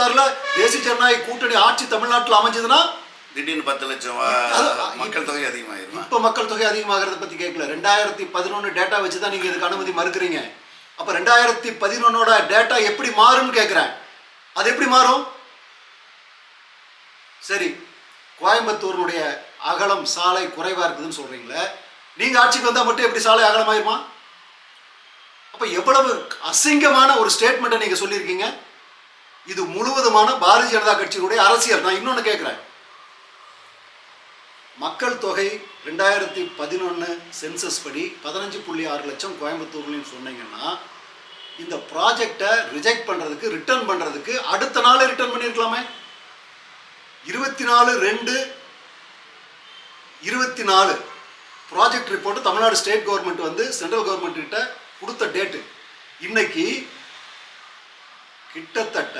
இருபத்தாறுல தேசிய ஜனநாயக கூட்டணி ஆட்சி தமிழ்நாட்டில் அமைஞ்சதுன்னா திடீர்னு பத்து லட்சம் மக்கள் தொகை அதிகமாயிருமா? இப்ப மக்கள் தொகை அதிகமாகிறத பத்தி கேட்கல ரெண்டாயிரத்தி பதினொன்னு டேட்டா வச்சு தான் நீங்க இதுக்கு அனுமதி மறுக்கிறீங்க. அப்ப ரெண்டாயிரத்தி பதினொன்னோட டேட்டா எப்படி மாறும்னு கேட்கிறேன் அது எப்படி மாறும்? சரி கோயம்புத்தூருடைய அகலம் சாலை குறைவா இருக்குதுன்னு சொல்றீங்களே. நீங்க ஆட்சிக்கு வந்தா மட்டும் எப்படி சாலை அகலமாயிருமா? அப்ப எவ்வளவு அசிங்கமான ஒரு ஸ்டேட்மெண்ட்டை நீங்க சொல்லியிருக்கீங்க. இது முழுவதுமான பாரதிய ஜனதா கட்சியினுடைய அரசியல். நான் இன்னொன்று கேட்குறேன் மக்கள் தொகை ரெண்டாயிரத்தி பதினொன்று சென்சஸ் படி பதினஞ்சு புள்ளி ஆறு லட்சம் கோயம்புத்தூர்லன்னு சொன்னீங்கன்னா இந்த ப்ராஜெக்டை ரிஜெக்ட் பண்ணுறதுக்கு ரிட்டர்ன் பண்ணுறதுக்கு அடுத்த நாள் ரிட்டர்ன் பண்ணியிருக்கலாமே இருபத்தி நாலு ரெண்டு இருபத்தி நாலு project report Tamil Nadu state government வந்து சென்ட்ரல் கவர்மெண்ட் கிட்ட கொடுத்த டேட்டு இன்னைக்கு கிட்டத்தட்ட